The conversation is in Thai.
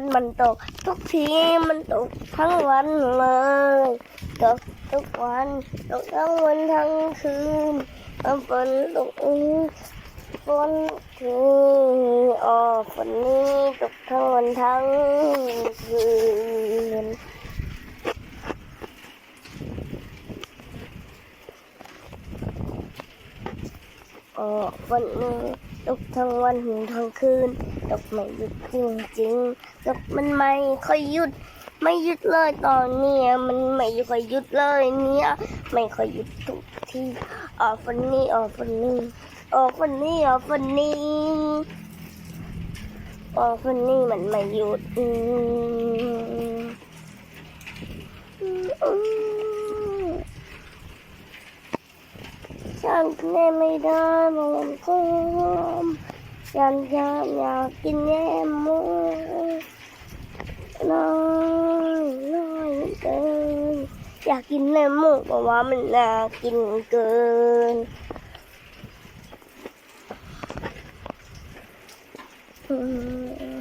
นมันตก ทุกทีมันตกทั้งวันเลย ตกทุกวันตกทั้งวันทั้งคืนฝนตกฝนทีอ๋อฝนนี้ตกทั้งวันทั้งคืนออกวันนี้ตกทั้งวันทั้งคืน ตกไม่หยุดจริงๆตกมันไม่ค่อยหยุด ไม่หยุดเลยตอนเนี้ยมันไม่ค่อยหยุดเลยเนี่ยไม่ค่อยหยุดทุกทีออกวันนี้ออกวันนี้ออกวันนี้ออกวันนี้ออกวันนี้มันไม่หยุดฉันแน่ไม่ได้ผม ยันยันอยากกินแย่มูน้อยน้อยเกิน อยากกินแย่มูเพราะว่ามันน่ากินเกินอืม